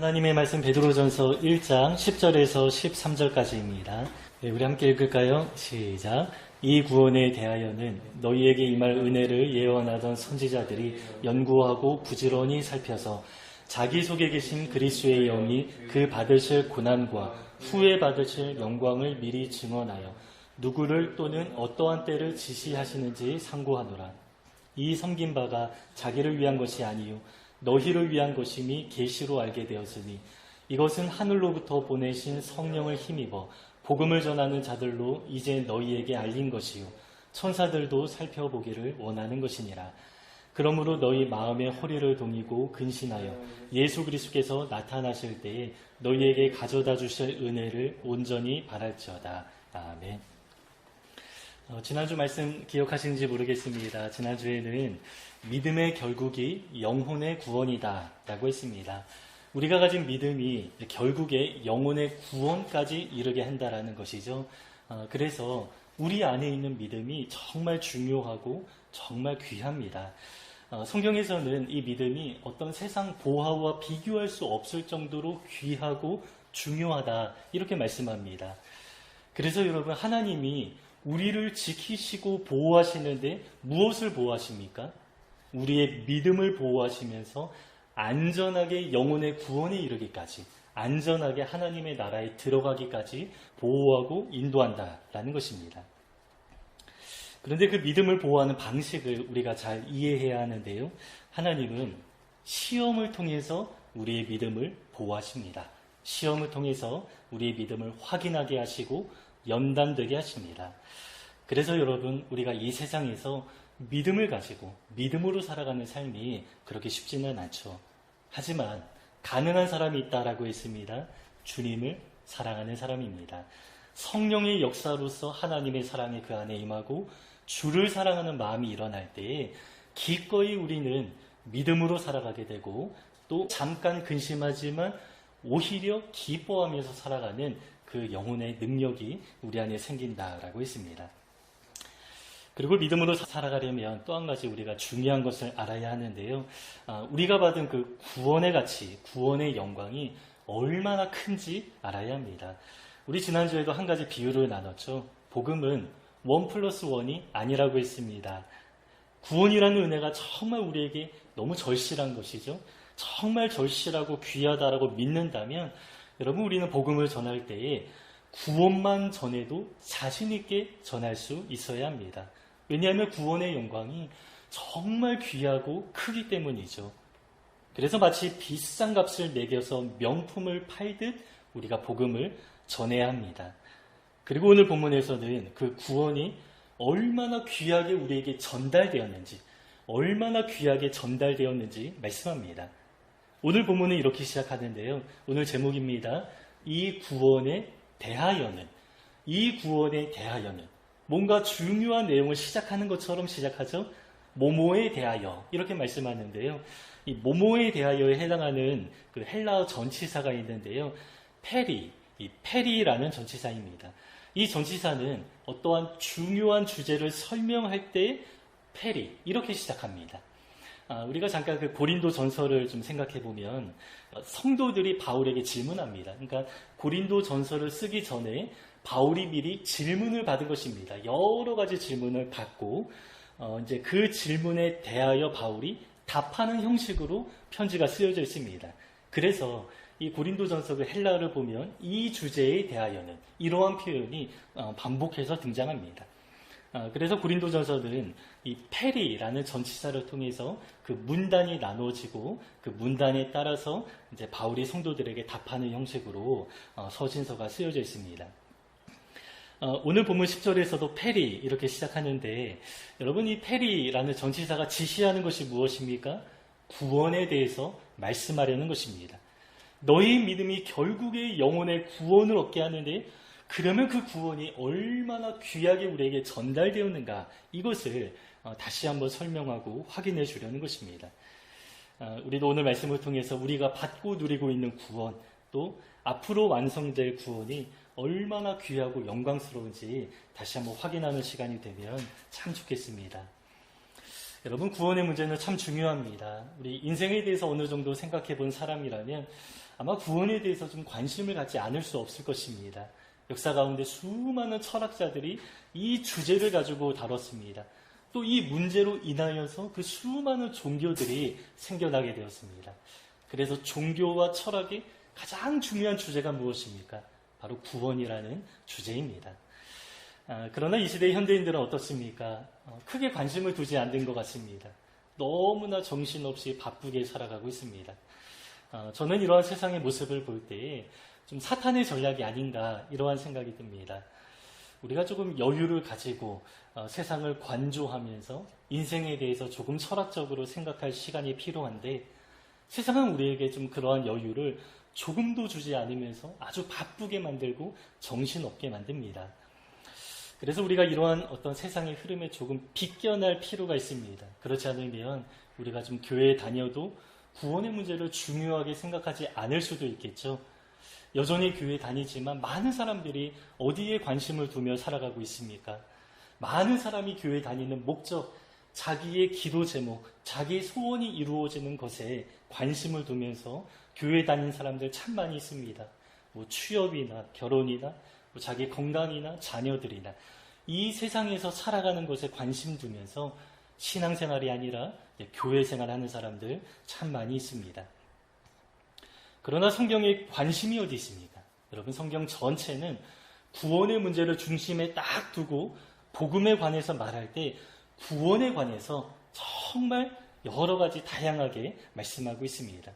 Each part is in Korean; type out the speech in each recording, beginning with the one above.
하나님의 말씀 베드로전서 1장 10절에서 13절까지입니다. 네, 우리 함께 읽을까요? 시작. 이 구원에 대하여는 너희에게 임할 은혜를 예언하던 선지자들이 연구하고 부지런히 살펴서 자기 속에 계신 그리스도의 영이 그 받으실 고난과 후에 받으실 영광을 미리 증언하여 누구를 또는 어떠한 때를 지시하시는지 상고하노라. 이 섬긴 바가 자기를 위한 것이 아니요 너희를 위한 것임이 계시로 알게 되었으니 이것은 하늘로부터 보내신 성령을 힘입어 복음을 전하는 자들로 이제 너희에게 알린 것이요 천사들도 살펴보기를 원하는 것이니라. 그러므로 너희 마음의 허리를 동이고 근신하여 예수 그리스도께서 나타나실 때에 너희에게 가져다 주실 은혜를 온전히 바랄지어다. 아멘. 어, 지난주 말씀 기억하시는지 모르겠습니다. 지난주에는 믿음의 결국이 영혼의 구원이다 라고 했습니다. 우리가 가진 믿음이 결국에 영혼의 구원까지 이르게 한다라는 것이죠. 어, 그래서 우리 안에 있는 믿음이 정말 중요하고 정말 귀합니다. 어, 성경에서는 이 믿음이 어떤 세상 보화와 비교할 수 없을 정도로 귀하고 중요하다 이렇게 말씀합니다. 그래서 여러분 하나님이 우리를 지키시고 보호하시는데 무엇을 보호하십니까? 우리의 믿음을 보호하시면서 안전하게 영혼의 구원에 이르기까지 안전하게 하나님의 나라에 들어가기까지 보호하고 인도한다라는 것입니다. 그런데 그 믿음을 보호하는 방식을 우리가 잘 이해해야 하는데요. 하나님은 시험을 통해서 우리의 믿음을 보호하십니다. 시험을 통해서 우리의 믿음을 확인하게 하시고 연단되게 하십니다. 그래서 여러분, 우리가 이 세상에서 믿음을 가지고 믿음으로 살아가는 삶이 그렇게 쉽지는 않죠. 하지만 가능한 사람이 있다라고 했습니다. 주님을 사랑하는 사람입니다. 성령의 역사로서 하나님의 사랑이 그 안에 임하고 주를 사랑하는 마음이 일어날 때에 기꺼이 우리는 믿음으로 살아가게 되고 또 잠깐 근심하지만 오히려 기뻐하면서 살아가는 그 영혼의 능력이 우리 안에 생긴다라고 했습니다. 그리고 믿음으로 살아가려면 또 한 가지 우리가 중요한 것을 알아야 하는데요. 아, 우리가 받은 그 구원의 가치, 구원의 영광이 얼마나 큰지 알아야 합니다. 우리 지난주에도 한 가지 비유를 나눴죠. 복음은 원 플러스 원이 아니라고 했습니다. 구원이라는 은혜가 정말 우리에게 너무 절실한 것이죠. 정말 절실하고 귀하다라고 믿는다면 여러분 우리는 복음을 전할 때에 구원만 전해도 자신있게 전할 수 있어야 합니다. 왜냐하면 구원의 영광이 정말 귀하고 크기 때문이죠. 그래서 마치 비싼 값을 매겨서 명품을 팔듯 우리가 복음을 전해야 합니다. 그리고 오늘 본문에서는 그 구원이 얼마나 귀하게 우리에게 전달되었는지, 얼마나 귀하게 전달되었는지 말씀합니다. 오늘 본문은 이렇게 시작하는데요. 오늘 제목입니다. 이 구원에 대하여는, 이 구원에 대하여는, 뭔가 중요한 내용을 시작하는 것처럼 시작하죠. 모모에 대하여 이렇게 말씀하는데요. 이 모모에 대하여에 해당하는 그 헬라어 전치사가 있는데요. 페리, 이 페리라는 전치사입니다. 이 전치사는 어떠한 중요한 주제를 설명할 때 페리 이렇게 시작합니다. 아, 우리가 잠깐 그 고린도 전설을 좀 생각해 보면 성도들이 바울에게 질문합니다. 그러니까 고린도 전설을 쓰기 전에 바울이 미리 질문을 받은 것입니다. 여러 가지 질문을 받고 어, 이제 그 질문에 대하여 바울이 답하는 형식으로 편지가 쓰여져 있습니다. 그래서 이 고린도전서 의 헬라어를 보면 이 주제에 대하여는 이러한 표현이 어, 반복해서 등장합니다. 어, 그래서 고린도전서는 이 페리라는 전치사를 통해서 그 문단이 나눠지고 그 문단에 따라서 이제 바울이 성도들에게 답하는 형식으로 어, 서신서가 쓰여져 있습니다. 어, 오늘 본문 10절에서도 페리 이렇게 시작하는데 여러분 이 페리라는 전치사가 지시하는 것이 무엇입니까? 구원에 대해서 말씀하려는 것입니다. 너희 믿음이 결국에 영혼의 구원을 얻게 하는데 그러면 그 구원이 얼마나 귀하게 우리에게 전달되었는가 이것을 어, 다시 한번 설명하고 확인해 주려는 것입니다. 어, 우리도 오늘 말씀을 통해서 우리가 받고 누리고 있는 구원 또 앞으로 완성될 구원이 얼마나 귀하고 영광스러운지 다시 한번 확인하는 시간이 되면 참 좋겠습니다. 여러분, 구원의 문제는 참 중요합니다. 우리 인생에 대해서 어느 정도 생각해 본 사람이라면 아마 구원에 대해서 좀 관심을 갖지 않을 수 없을 것입니다. 역사 가운데 수많은 철학자들이 이 주제를 가지고 다뤘습니다. 또 이 문제로 인하여서 그 수많은 종교들이 생겨나게 되었습니다. 그래서 종교와 철학의 가장 중요한 주제가 무엇입니까? 바로 구원이라는 주제입니다. 아, 그러나 이 시대의 현대인들은 어떻습니까? 어, 크게 관심을 두지 않는 것 같습니다. 너무나 정신없이 바쁘게 살아가고 있습니다. 어, 저는 이러한 세상의 모습을 볼 때 좀 사탄의 전략이 아닌가 이러한 생각이 듭니다. 우리가 조금 여유를 가지고 어, 세상을 관조하면서 인생에 대해서 조금 철학적으로 생각할 시간이 필요한데 세상은 우리에게 좀 그러한 여유를 조금도 주지 않으면서 아주 바쁘게 만들고 정신없게 만듭니다. 그래서 우리가 이러한 어떤 세상의 흐름에 조금 비껴날 필요가 있습니다. 그렇지 않으면 우리가 좀 교회에 다녀도 구원의 문제를 중요하게 생각하지 않을 수도 있겠죠. 여전히 교회 에 다니지만 많은 사람들이 어디에 관심을 두며 살아가고 있습니까? 많은 사람이 교회 에 다니는 목적, 자기의 기도 제목, 자기의 소원이 이루어지는 것에 관심을 두면서 교회 에 다니는 사람들 참 많이 있습니다. 뭐 취업이나 결혼이나 뭐 자기 건강이나 자녀들이나 이 세상에서 살아가는 것에 관심 두면서 신앙생활이 아니라 교회 생활하는 사람들 참 많이 있습니다. 그러나 성경에 관심이 어디 있습니까? 여러분 성경 전체는 구원의 문제를 중심에 딱 두고 복음에 관해서 말할 때 구원에 관해서 정말 여러 가지 다양하게 말씀하고 있습니다.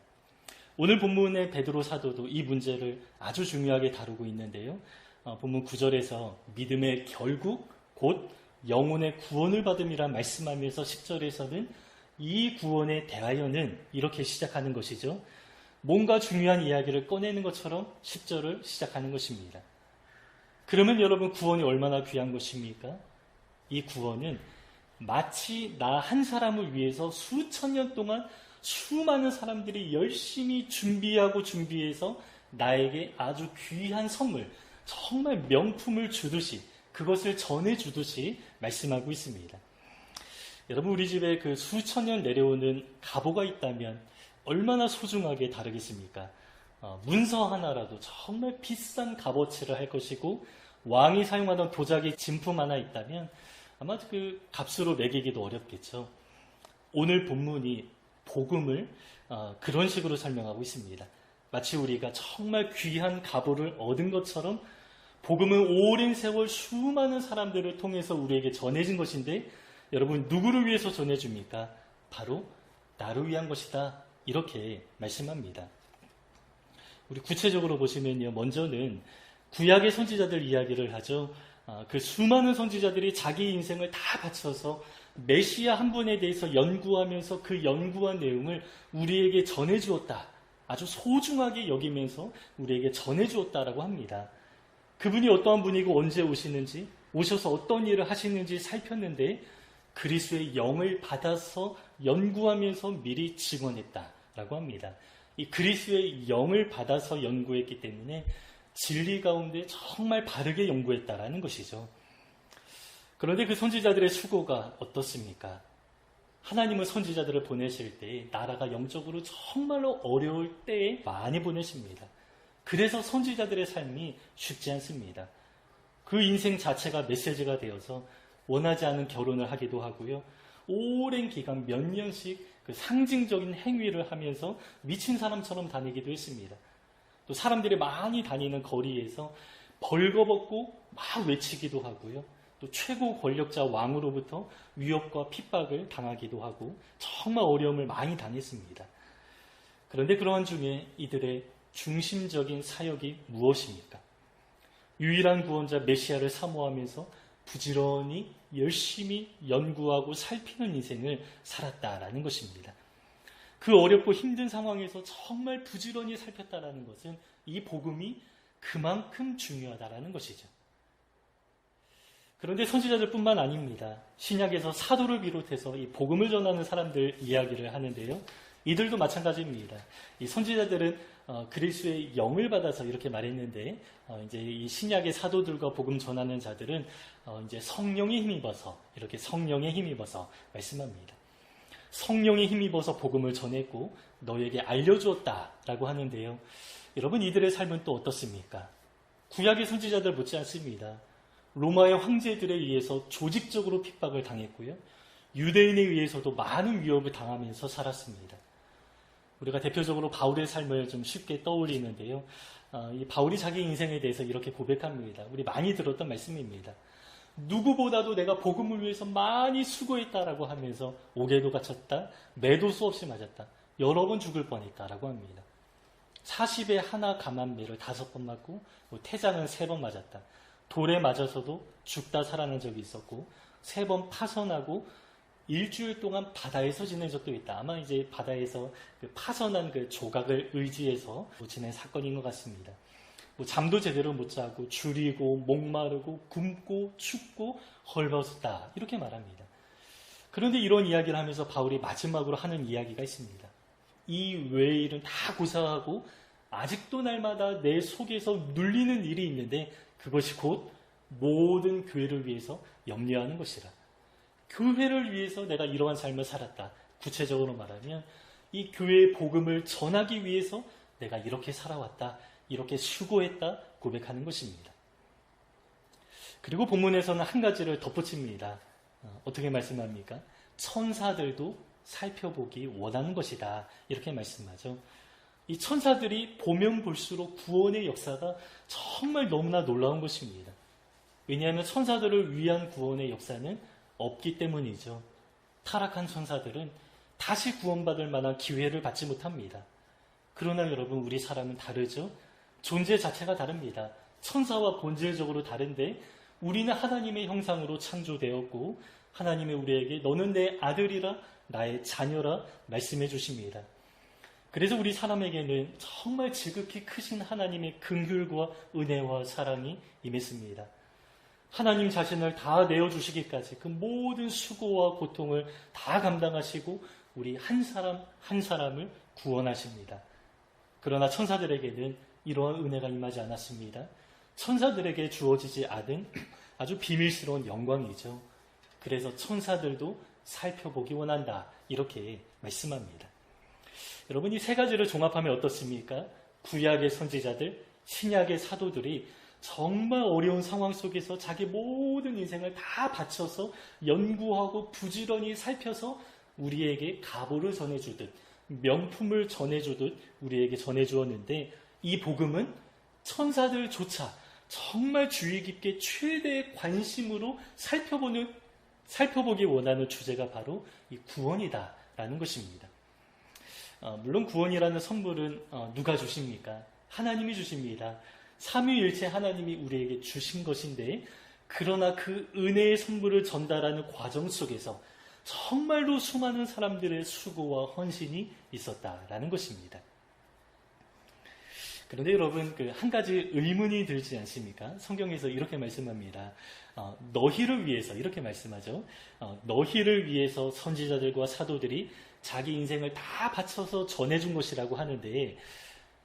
오늘 본문의 베드로 사도도 이 문제를 아주 중요하게 다루고 있는데요. 어, 본문 9절에서 믿음의 결국 곧 영혼의 구원을 받음이라 말씀하면서 10절에서는 이 구원에 대하여는 이렇게 시작하는 것이죠. 뭔가 중요한 이야기를 꺼내는 것처럼 10절을 시작하는 것입니다. 그러면 여러분 구원이 얼마나 귀한 것입니까? 이 구원은 마치 나 한 사람을 위해서 수천 년 동안 수많은 사람들이 열심히 준비하고 준비해서 나에게 아주 귀한 선물, 정말 명품을 주듯이 그것을 전해주듯이 말씀하고 있습니다. 여러분 우리 집에 그 수천 년 내려오는 가보가 있다면 얼마나 소중하게 다르겠습니까? 어, 문서 하나라도 정말 비싼 값어치를 할 것이고 왕이 사용하던 도자기 진품 하나 있다면 아마 그 값으로 매기기도 어렵겠죠. 오늘 본문이 복음을 어, 그런 식으로 설명하고 있습니다. 마치 우리가 정말 귀한 가보를 얻은 것처럼 복음은 오랜 세월 수많은 사람들을 통해서 우리에게 전해진 것인데 여러분 누구를 위해서 전해줍니까? 바로 나를 위한 것이다. 이렇게 말씀합니다. 우리 구체적으로 보시면요. 먼저는 구약의 선지자들 이야기를 하죠. 아, 그 수많은 선지자들이 자기 인생을 다 바쳐서 메시아 한 분에 대해서 연구하면서 그 연구한 내용을 우리에게 전해주었다. 아주 소중하게 여기면서 우리에게 전해주었다라고 합니다. 그분이 어떠한 분이고 언제 오시는지, 오셔서 어떤 일을 하시는지 살폈는데 그리스의 영을 받아서 연구하면서 미리 증언했다라고 합니다. 이 그리스의 영을 받아서 연구했기 때문에 진리 가운데 정말 바르게 연구했다라는 것이죠. 그런데 그 선지자들의 수고가 어떻습니까? 하나님은 선지자들을 보내실 때 나라가 영적으로 정말로 어려울 때에 많이 보내십니다. 그래서 선지자들의 삶이 쉽지 않습니다. 그 인생 자체가 메시지가 되어서 원하지 않은 결혼을 하기도 하고요. 오랜 기간 몇 년씩 그 상징적인 행위를 하면서 미친 사람처럼 다니기도 했습니다. 또 사람들이 많이 다니는 거리에서 벌거벗고 막 외치기도 하고요. 또 최고 권력자 왕으로부터 위협과 핍박을 당하기도 하고 정말 어려움을 많이 당했습니다. 그런데 그러한 중에 이들의 중심적인 사역이 무엇입니까? 유일한 구원자 메시아를 사모하면서 부지런히 열심히 연구하고 살피는 인생을 살았다라는 것입니다. 그 어렵고 힘든 상황에서 정말 부지런히 살폈다라는 것은 이 복음이 그만큼 중요하다라는 것이죠. 그런데 선지자들뿐만 아닙니다. 신약에서 사도를 비롯해서 이 복음을 전하는 사람들 이야기를 하는데요. 이들도 마찬가지입니다. 이 선지자들은 어, 그리스의 영을 받아서 이렇게 말했는데 어, 이제 이 신약의 사도들과 복음 전하는 자들은 어, 이제 성령에 힘입어서 이렇게 성령에 힘입어서 말씀합니다. 성령에 힘입어서 복음을 전했고 너에게 알려주었다라고 하는데요. 여러분 이들의 삶은 또 어떻습니까? 구약의 선지자들 못지 않습니다. 로마의 황제들에 의해서 조직적으로 핍박을 당했고요. 유대인에 의해서도 많은 위협을 당하면서 살았습니다. 우리가 대표적으로 바울의 삶을 좀 쉽게 떠올리는데요. 어, 이 바울이 자기 인생에 대해서 이렇게 고백합니다. 우리 많이 들었던 말씀입니다. 누구보다도 내가 복음을 위해서 많이 수고했다라고 하면서 옥에도 갇혔다, 매도 수없이 맞았다, 여러 번 죽을 뻔했다라고 합니다. 40에 하나 감한매를 다섯 번 맞고 뭐 태장은 세 번 맞았다. 돌에 맞아서도 죽다 살아난 적이 있었고 세 번 파선하고 일주일 동안 바다에서 지낸 적도 있다. 아마 이제 바다에서 그 파선한 그 조각을 의지해서 뭐 지낸 사건인 것 같습니다. 뭐 잠도 제대로 못 자고 줄이고 목마르고 굶고 춥고 헐벗었다 이렇게 말합니다. 그런데 이런 이야기를 하면서 바울이 마지막으로 하는 이야기가 있습니다. 이 외의 일은 다 고사하고 아직도 날마다 내 속에서 눌리는 일이 있는데 그것이 곧 모든 교회를 위해서 염려하는 것이라. 교회를 위해서 내가 이러한 삶을 살았다. 구체적으로 말하면 이 교회의 복음을 전하기 위해서 내가 이렇게 살아왔다. 이렇게 수고했다. 고백하는 것입니다. 그리고 본문에서는 한 가지를 덧붙입니다. 어, 어떻게 말씀합니까? 천사들도 살펴보기 원하는 것이다. 이렇게 말씀하죠. 이 천사들이 보면 볼수록 구원의 역사가 정말 너무나 놀라운 것입니다. 왜냐하면 천사들을 위한 구원의 역사는 없기 때문이죠. 타락한 천사들은 다시 구원받을 만한 기회를 받지 못합니다. 그러나 여러분, 우리 사람은 다르죠? 존재 자체가 다릅니다. 천사와 본질적으로 다른데 우리는 하나님의 형상으로 창조되었고 하나님의 우리에게 너는 내 아들이라 나의 자녀라 말씀해 주십니다. 그래서 우리 사람에게는 정말 지극히 크신 하나님의 긍휼과 은혜와 사랑이 임했습니다. 하나님 자신을 다 내어주시기까지 그 모든 수고와 고통을 다 감당하시고 우리 한 사람 한 사람을 구원하십니다. 그러나 천사들에게는 이러한 은혜가 임하지 않았습니다. 천사들에게 주어지지 않은 아주 비밀스러운 영광이죠. 그래서 천사들도 살펴보기 원한다. 이렇게 말씀합니다. 여러분 이 세 가지를 종합하면 어떻습니까? 구약의 선지자들, 신약의 사도들이 정말 어려운 상황 속에서 자기 모든 인생을 다 바쳐서 연구하고 부지런히 살펴서 우리에게 가보를 전해주듯 명품을 전해주듯 우리에게 전해주었는데 이 복음은 천사들조차 정말 주의 깊게 최대의 관심으로 살펴보는 살펴보기 원하는 주제가 바로 이 구원이다라는 것입니다. 어, 물론 구원이라는 선물은 어, 누가 주십니까? 하나님이 주십니다. 삼위일체 하나님이 우리에게 주신 것인데 그러나 그 은혜의 선물을 전달하는 과정 속에서 정말로 수많은 사람들의 수고와 헌신이 있었다라는 것입니다. 그런데 여러분 그 한 가지 의문이 들지 않습니까? 성경에서 이렇게 말씀합니다. 어, 너희를 위해서 이렇게 말씀하죠. 어, 너희를 위해서 선지자들과 사도들이 자기 인생을 다 바쳐서 전해준 것이라고 하는데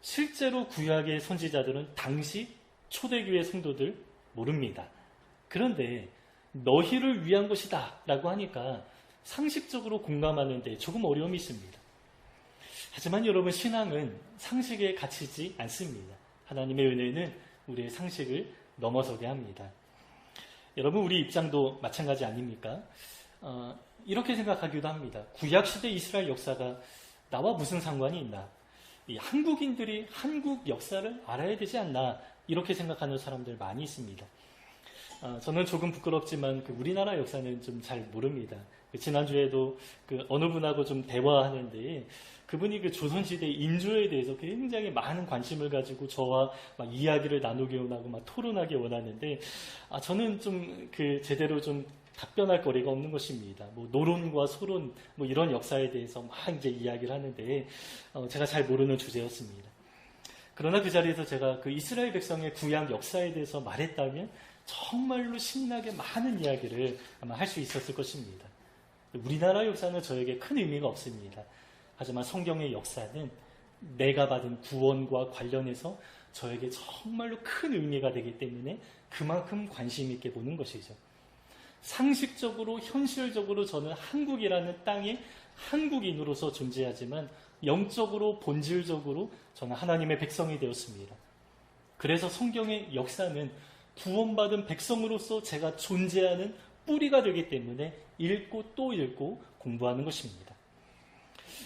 실제로 구약의 선지자들은 당시 초대교회 성도들 모릅니다. 그런데 너희를 위한 것이다 라고 하니까 상식적으로 공감하는데 조금 어려움이 있습니다. 하지만 여러분 신앙은 상식에 갇히지 않습니다. 하나님의 은혜는 우리의 상식을 넘어서게 합니다. 여러분 우리 입장도 마찬가지 아닙니까? 어, 이렇게 생각하기도 합니다. 구약 시대 이스라엘 역사가 나와 무슨 상관이 있나? 한국인들이 한국 역사를 알아야 되지 않나? 이렇게 생각하는 사람들 많이 있습니다. 어, 저는 조금 부끄럽지만 그 우리나라 역사는 좀 잘 모릅니다. 그 지난주에도 그 어느 분하고 좀 대화하는데 그분이 그 조선시대 인조에 대해서 굉장히 많은 관심을 가지고 저와 막 이야기를 나누기 원하고 막 토론하기 원하는데 아, 저는 좀 그 제대로 좀 답변할 거리가 없는 것입니다. 뭐 노론과 소론 뭐 이런 역사에 대해서 막 이제 이야기를 하는데 어, 제가 잘 모르는 주제였습니다. 그러나 그 자리에서 제가 그 이스라엘 백성의 구약 역사에 대해서 말했다면 정말로 신나게 많은 이야기를 아마 할 수 있었을 것입니다. 우리나라 역사는 저에게 큰 의미가 없습니다. 하지만 성경의 역사는 내가 받은 구원과 관련해서 저에게 정말로 큰 의미가 되기 때문에 그만큼 관심 있게 보는 것이죠. 상식적으로, 현실적으로 저는 한국이라는 땅에 한국인으로서 존재하지만 영적으로 본질적으로 저는 하나님의 백성이 되었습니다. 그래서 성경의 역사는 구원받은 백성으로서 제가 존재하는 뿌리가 되기 때문에 읽고 또 읽고 공부하는 것입니다.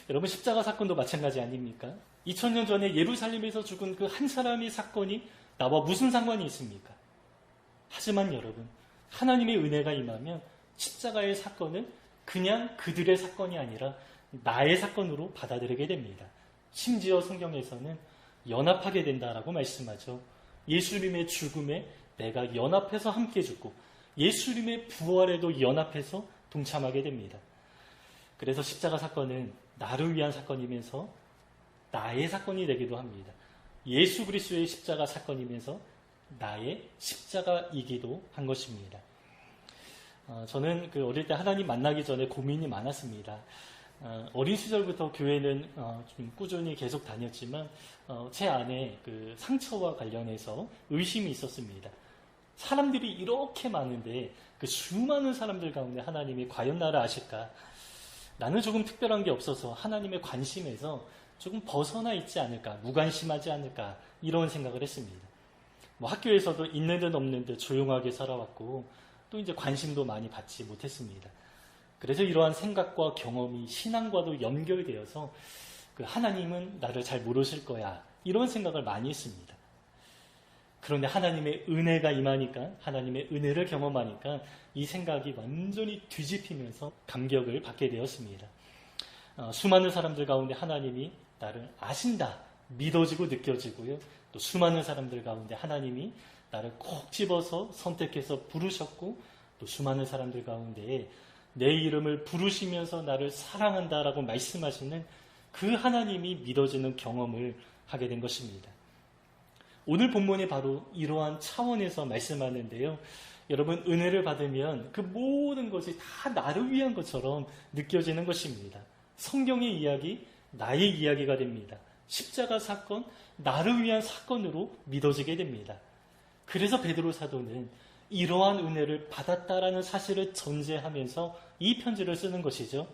여러분 십자가 사건도 마찬가지 아닙니까? 2000년 전에 예루살렘에서 죽은 그 한 사람의 사건이 나와 무슨 상관이 있습니까? 하지만 여러분 하나님의 은혜가 임하면 십자가의 사건은 그냥 그들의 사건이 아니라 나의 사건으로 받아들이게 됩니다. 심지어 성경에서는 연합하게 된다라고 말씀하죠. 예수님의 죽음에 내가 연합해서 함께 죽고 예수님의 부활에도 연합해서 동참하게 됩니다. 그래서 십자가 사건은 나를 위한 사건이면서 나의 사건이 되기도 합니다. 예수 그리스도의 십자가 사건이면서 나의 십자가이기도 한 것입니다. 어, 저는 그 어릴 때 하나님 만나기 전에 고민이 많았습니다. 어, 어린 시절부터 교회는 어, 좀 꾸준히 계속 다녔지만 어, 제 안에 그 상처와 관련해서 의심이 있었습니다. 사람들이 이렇게 많은데 그 수많은 사람들 가운데 하나님이 과연 나를 아실까? 나는 조금 특별한 게 없어서 하나님의 관심에서 조금 벗어나 있지 않을까, 무관심하지 않을까 이런 생각을 했습니다. 뭐 학교에서도 있는 듯 없는 듯 조용하게 살아왔고 또 이제 관심도 많이 받지 못했습니다. 그래서 이러한 생각과 경험이 신앙과도 연결되어서 그 하나님은 나를 잘 모르실 거야 이런 생각을 많이 했습니다. 그런데 하나님의 은혜가 임하니까 하나님의 은혜를 경험하니까 이 생각이 완전히 뒤집히면서 감격을 받게 되었습니다. 어, 수많은 사람들 가운데 하나님이 나를 아신다 믿어지고 느껴지고요. 또 수많은 사람들 가운데 하나님이 나를 콕 집어서 선택해서 부르셨고 또 수많은 사람들 가운데 내 이름을 부르시면서 나를 사랑한다라고 말씀하시는 그 하나님이 믿어지는 경험을 하게 된 것입니다. 오늘 본문이 바로 이러한 차원에서 말씀하는데요. 여러분, 은혜를 받으면 그 모든 것이 다 나를 위한 것처럼 느껴지는 것입니다. 성경의 이야기, 나의 이야기가 됩니다. 십자가 사건, 나를 위한 사건으로 믿어지게 됩니다. 그래서 베드로 사도는 이러한 은혜를 받았다라는 사실을 전제하면서 이 편지를 쓰는 것이죠.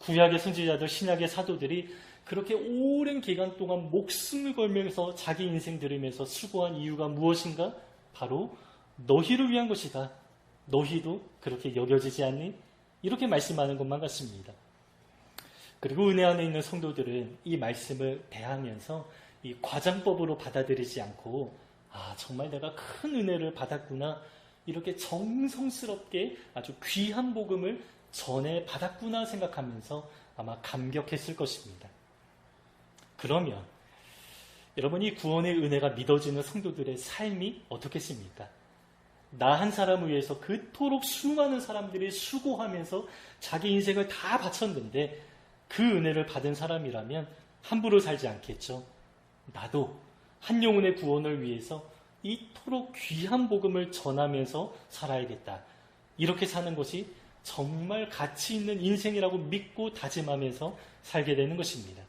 구약의 선지자들, 신약의 사도들이 그렇게 오랜 기간 동안 목숨을 걸면서 자기 인생 들으면서 수고한 이유가 무엇인가? 바로 너희를 위한 것이다. 너희도 그렇게 여겨지지 않니? 이렇게 말씀하는 것만 같습니다. 그리고 은혜 안에 있는 성도들은 이 말씀을 대하면서 이 과장법으로 받아들이지 않고 아 정말 내가 큰 은혜를 받았구나 이렇게 정성스럽게 아주 귀한 복음을 전에 받았구나 생각하면서 아마 감격했을 것입니다. 그러면 여러분 이 구원의 은혜가 믿어지는 성도들의 삶이 어떻겠습니까? 나 한 사람을 위해서 그토록 수많은 사람들이 수고하면서 자기 인생을 다 바쳤는데 그 은혜를 받은 사람이라면 함부로 살지 않겠죠. 나도 한 영혼의 구원을 위해서 이토록 귀한 복음을 전하면서 살아야겠다. 이렇게 사는 것이 정말 가치 있는 인생이라고 믿고 다짐하면서 살게 되는 것입니다.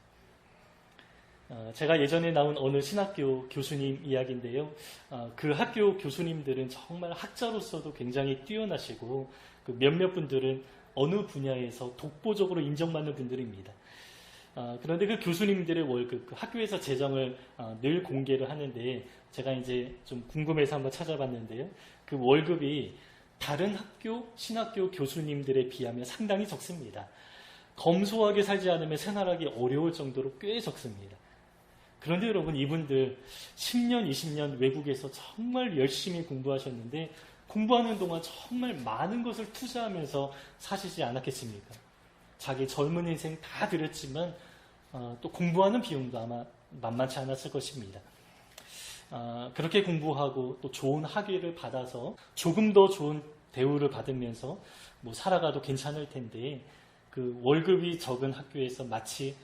어, 제가 예전에 나온 어느 신학교 교수님 이야기인데요. 어, 그 학교 교수님들은 정말 학자로서도 굉장히 뛰어나시고 그 몇몇 분들은 어느 분야에서 독보적으로 인정받는 분들입니다. 어, 그런데 그 교수님들의 월급, 그 학교에서 재정을 어, 늘 공개를 하는데 제가 이제 좀 궁금해서 한번 찾아봤는데요. 그 월급이 다른 학교, 신학교 교수님들에 비하면 상당히 적습니다. 검소하게 살지 않으면 생활하기 어려울 정도로 꽤 적습니다. 그런데 여러분 이분들 10년, 20년 외국에서 정말 열심히 공부하셨는데 공부하는 동안 정말 많은 것을 투자하면서 사시지 않았겠습니까? 자기 젊은 인생 다 들였지만 어, 또 공부하는 비용도 아마 만만치 않았을 것입니다. 어, 그렇게 공부하고 또 좋은 학위를 받아서 조금 더 좋은 대우를 받으면서 뭐 살아가도 괜찮을 텐데 그 월급이 적은 학교에서 마치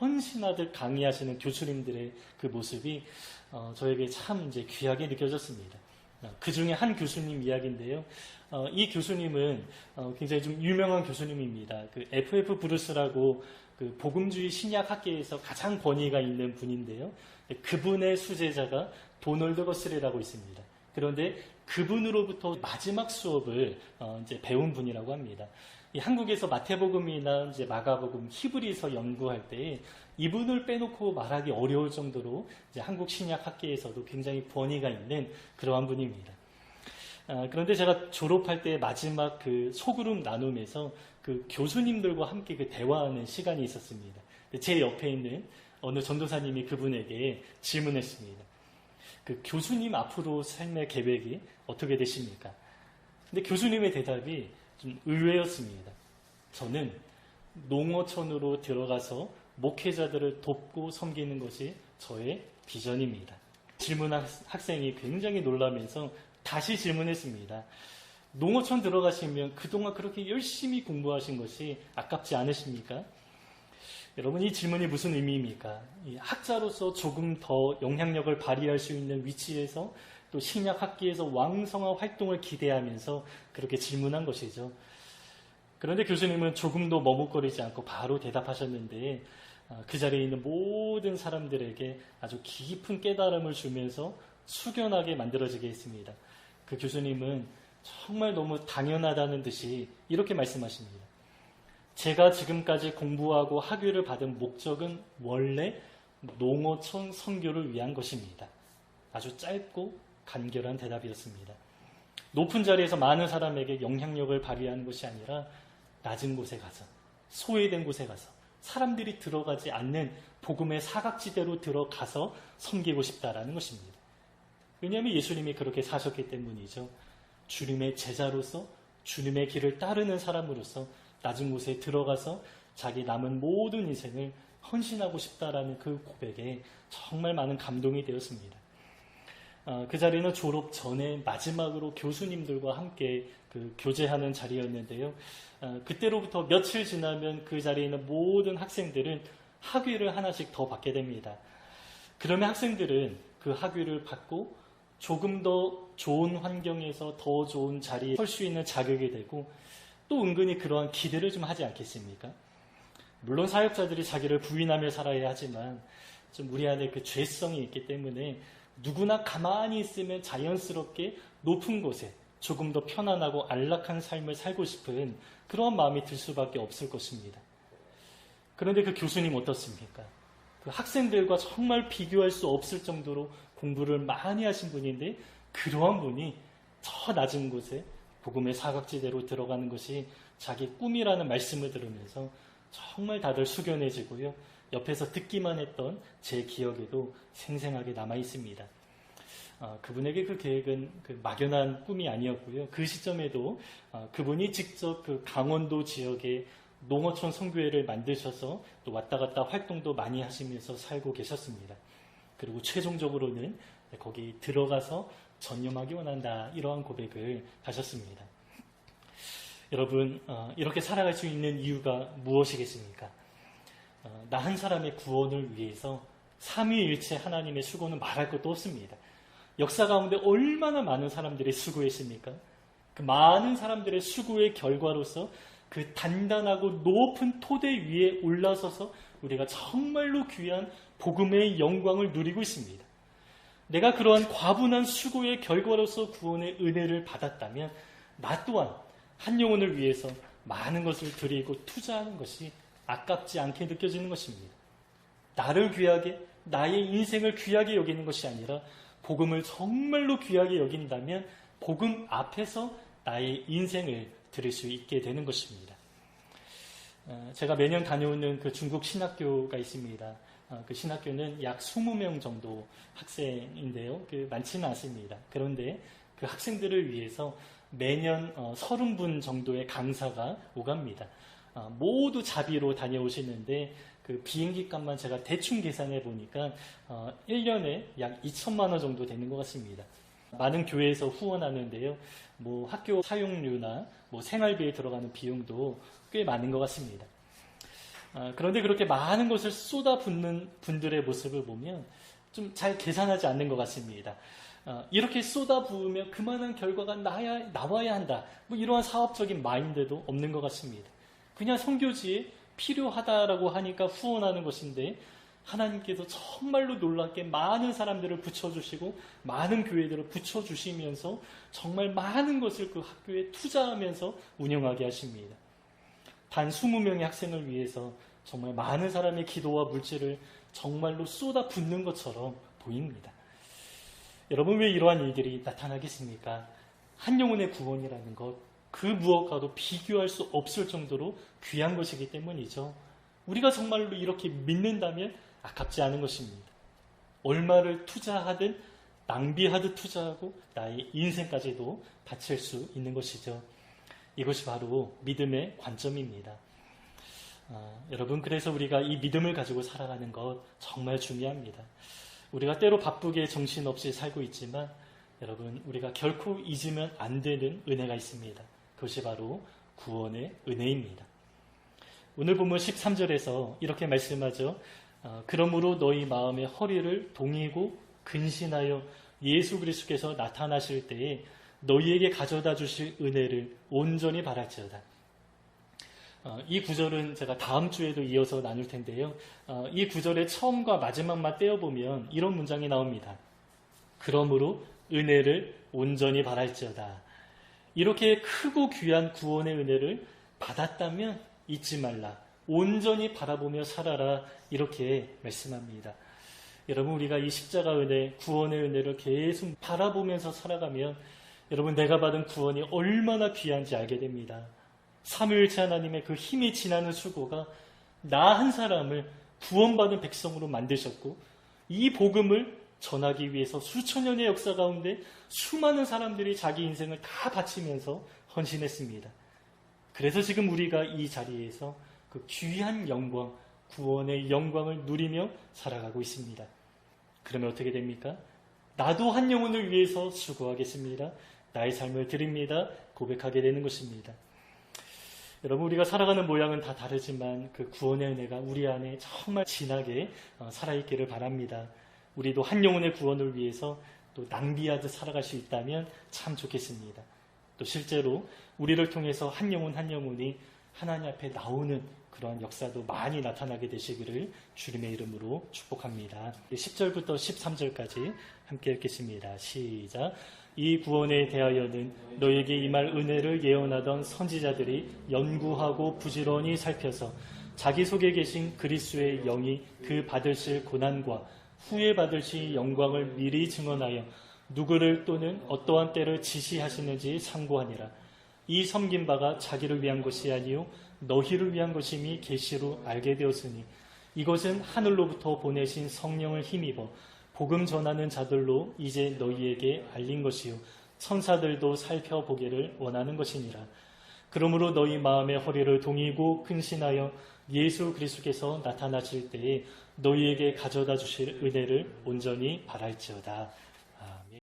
헌신하듯 강의하시는 교수님들의 그 모습이 어, 저에게 참 이제 귀하게 느껴졌습니다. 그 중에 한 교수님 이야기인데요. 어, 이 교수님은 어, 굉장히 좀 유명한 교수님입니다. 그 FF 브루스라고 그 복음주의 신약 학계에서 가장 권위가 있는 분인데요. 그분의 수제자가 도널드 거슬이라고 있습니다. 그런데 그분으로부터 마지막 수업을 어, 이제 배운 분이라고 합니다. 이 한국에서 마태복음이나 이제 마가복음, 히브리서 연구할 때 이분을 빼놓고 말하기 어려울 정도로 한국 신약 학계에서도 굉장히 권위가 있는 그러한 분입니다. 아, 그런데 제가 졸업할 때 마지막 그 소그룹 나눔에서 그 교수님들과 함께 그 대화하는 시간이 있었습니다. 제 옆에 있는 어느 전도사님이 그분에게 질문했습니다. 그 교수님 앞으로 삶의 계획이 어떻게 되십니까? 근데 교수님의 대답이 좀 의외였습니다. 저는 농어촌으로 들어가서 목회자들을 돕고 섬기는 것이 저의 비전입니다. 질문한 학생이 굉장히 놀라면서 다시 질문했습니다. 농어촌 들어가시면 그동안 그렇게 열심히 공부하신 것이 아깝지 않으십니까? 여러분 이 질문이 무슨 의미입니까? 학자로서 조금 더 영향력을 발휘할 수 있는 위치에서 또 신약 학기에서 왕성한 활동을 기대하면서 그렇게 질문한 것이죠. 그런데 교수님은 조금도 머뭇거리지 않고 바로 대답하셨는데 아, 그 자리에 있는 모든 사람들에게 아주 깊은 깨달음을 주면서 숙연하게 만들어지게 했습니다. 그 교수님은 정말 너무 당연하다는 듯이 이렇게 말씀하십니다. 제가 지금까지 공부하고 학위를 받은 목적은 원래 농어촌 선교를 위한 것입니다. 아주 짧고 간결한 대답이었습니다. 높은 자리에서 많은 사람에게 영향력을 발휘하는 것이 아니라 낮은 곳에 가서 소외된 곳에 가서 사람들이 들어가지 않는 복음의 사각지대로 들어가서 섬기고 싶다라는 것입니다. 왜냐하면 예수님이 그렇게 사셨기 때문이죠. 주님의 제자로서 주님의 길을 따르는 사람으로서 낮은 곳에 들어가서 자기 남은 모든 인생을 헌신하고 싶다라는 그 고백에 정말 많은 감동이 되었습니다. 어, 그 자리는 졸업 전에 마지막으로 교수님들과 함께 그 교제하는 자리였는데요. 어, 그때로부터 며칠 지나면 그 자리에 있는 모든 학생들은 학위를 하나씩 더 받게 됩니다. 그러면 학생들은 그 학위를 받고 조금 더 좋은 환경에서 더 좋은 자리에 설 수 있는 자격이 되고 또 은근히 그러한 기대를 좀 하지 않겠습니까? 물론 사역자들이 자기를 부인하며 살아야 하지만 좀 우리 안에 그 죄성이 있기 때문에 누구나 가만히 있으면 자연스럽게 높은 곳에 조금 더 편안하고 안락한 삶을 살고 싶은 그런 마음이 들 수밖에 없을 것입니다. 그런데 그 교수님 어떻습니까? 그 학생들과 정말 비교할 수 없을 정도로 공부를 많이 하신 분인데 그러한 분이 저 낮은 곳에 복음의 사각지대로 들어가는 것이 자기 꿈이라는 말씀을 들으면서 정말 다들 숙연해지고요. 옆에서 듣기만 했던 제 기억에도 생생하게 남아 있습니다. 어, 그분에게 그 계획은 그 막연한 꿈이 아니었고요. 그 시점에도 어, 그분이 직접 그 강원도 지역에 농어촌 성교회를 만드셔서 또 왔다 갔다 활동도 많이 하시면서 살고 계셨습니다. 그리고 최종적으로는 거기 들어가서 전념하기 원한다 이러한 고백을 하셨습니다. 여러분 어, 이렇게 살아갈 수 있는 이유가 무엇이겠습니까? 어, 나한 사람의 구원을 위해서 삼위일체 하나님의 수고는 말할 것도 없습니다. 역사 가운데 얼마나 많은 사람들이 수고했습니까? 그 많은 사람들의 수고의 결과로서 그 단단하고 높은 토대 위에 올라서서 우리가 정말로 귀한 복음의 영광을 누리고 있습니다. 내가 그러한 과분한 수고의 결과로서 구원의 은혜를 받았다면 나 또한 한 영혼을 위해서 많은 것을 드리고 투자하는 것이 아깝지 않게 느껴지는 것입니다. 나를 귀하게, 나의 인생을 귀하게 여기는 것이 아니라 복음을 정말로 귀하게 여긴다면 복음 앞에서 나의 인생을 드릴 수 있게 되는 것입니다. 어, 제가 매년 다녀오는 그 중국 신학교가 있습니다. 어, 그 신학교는 약 20명 정도 학생인데요. 그 많지는 않습니다. 그런데 그 학생들을 위해서 매년 30분 어, 정도의 강사가 오갑니다. 모두 자비로 다녀오시는데 그 비행기 값만 제가 대충 계산해 보니까 1년에 약 2천만 원 정도 되는 것 같습니다. 많은 교회에서 후원하는데요. 뭐 학교 사용료나 뭐 생활비에 들어가는 비용도 꽤 많은 것 같습니다. 아, 그런데 그렇게 많은 것을 쏟아붓는 분들의 모습을 보면 좀 잘 계산하지 않는 것 같습니다. 아, 이렇게 쏟아부으면 그만한 결과가 나야, 나와야 한다. 뭐 이러한 사업적인 마인드도 없는 것 같습니다. 그냥 성교지에 필요하다라고 하니까 후원하는 것인데 하나님께서 정말로 놀랍게 많은 사람들을 붙여주시고 많은 교회들을 붙여주시면서 정말 많은 것을 그 학교에 투자하면서 운영하게 하십니다. 단 20명의 학생을 위해서 정말 많은 사람의 기도와 물질을 정말로 쏟아 붓는 것처럼 보입니다. 여러분 왜 이러한 일들이 나타나겠습니까? 한 영혼의 구원이라는 것, 그 무엇과도 비교할 수 없을 정도로 귀한 것이기 때문이죠. 우리가 정말로 이렇게 믿는다면 아깝지 않은 것입니다. 얼마를 투자하든 낭비하듯 투자하고 나의 인생까지도 바칠 수 있는 것이죠. 이것이 바로 믿음의 관점입니다. 아, 여러분, 그래서 우리가 이 믿음을 가지고 살아가는 것 정말 중요합니다. 우리가 때로 바쁘게 정신없이 살고 있지만 여러분, 우리가 결코 잊으면 안 되는 은혜가 있습니다. 그것이 바로 구원의 은혜입니다. 오늘 보면 13절에서 이렇게 말씀하죠. 어, 그러므로 너희 마음의 허리를 동이고 근신하여 예수 그리스도께서 나타나실 때에 너희에게 가져다 주실 은혜를 온전히 바랄지어다. 어, 이 구절은 제가 다음 주에도 이어서 나눌 텐데요. 어, 이 구절의 처음과 마지막만 떼어보면 이런 문장이 나옵니다. 그러므로 은혜를 온전히 바랄지어다. 이렇게 크고 귀한 구원의 은혜를 받았다면 잊지 말라. 온전히 바라보며 살아라. 이렇게 말씀합니다. 여러분, 우리가 이 십자가 은혜, 구원의 은혜를 계속 바라보면서 살아가면 여러분, 내가 받은 구원이 얼마나 귀한지 알게 됩니다. 삼위일체 하나님의 그 힘이 지나는 수고가 나 한 사람을 구원받은 백성으로 만드셨고 이 복음을 전하기 위해서 수천 년의 역사 가운데 수많은 사람들이 자기 인생을 다 바치면서 헌신했습니다. 그래서 지금 우리가 이 자리에서 그 귀한 영광, 구원의 영광을 누리며 살아가고 있습니다. 그러면 어떻게 됩니까? 나도 한 영혼을 위해서 수고하겠습니다. 나의 삶을 드립니다. 고백하게 되는 것입니다. 여러분 우리가 살아가는 모양은 다 다르지만 그 구원의 은혜가 우리 안에 정말 진하게 어, 살아있기를 바랍니다. 우리도 한 영혼의 구원을 위해서 또 낭비하듯 살아갈 수 있다면 참 좋겠습니다. 또 실제로 우리를 통해서 한 영혼 한 영혼이 하나님 앞에 나오는 그러한 역사도 많이 나타나게 되시기를 주님의 이름으로 축복합니다. 10절부터 13절까지 함께 읽겠습니다. 시작. 이 구원에 대하여는 너에게 임할 은혜를 예언하던 선지자들이 연구하고 부지런히 살펴서 자기 속에 계신 그리스도의 영이 그 받으실 고난과 후에 받으실 영광을 미리 증언하여 누구를 또는 어떠한 때를 지시하시는지 상고하니라. 이 섬긴 바가 자기를 위한 것이 아니요 너희를 위한 것임이 계시로 알게 되었으니 이것은 하늘로부터 보내신 성령을 힘입어 복음 전하는 자들로 이제 너희에게 알린 것이요 천사들도 살펴보기를 원하는 것이니라. 그러므로 너희 마음의 허리를 동이고 근신하여 예수 그리스도께서 나타나실 때에 너희에게 가져다 주실 은혜를 온전히 바랄지어다.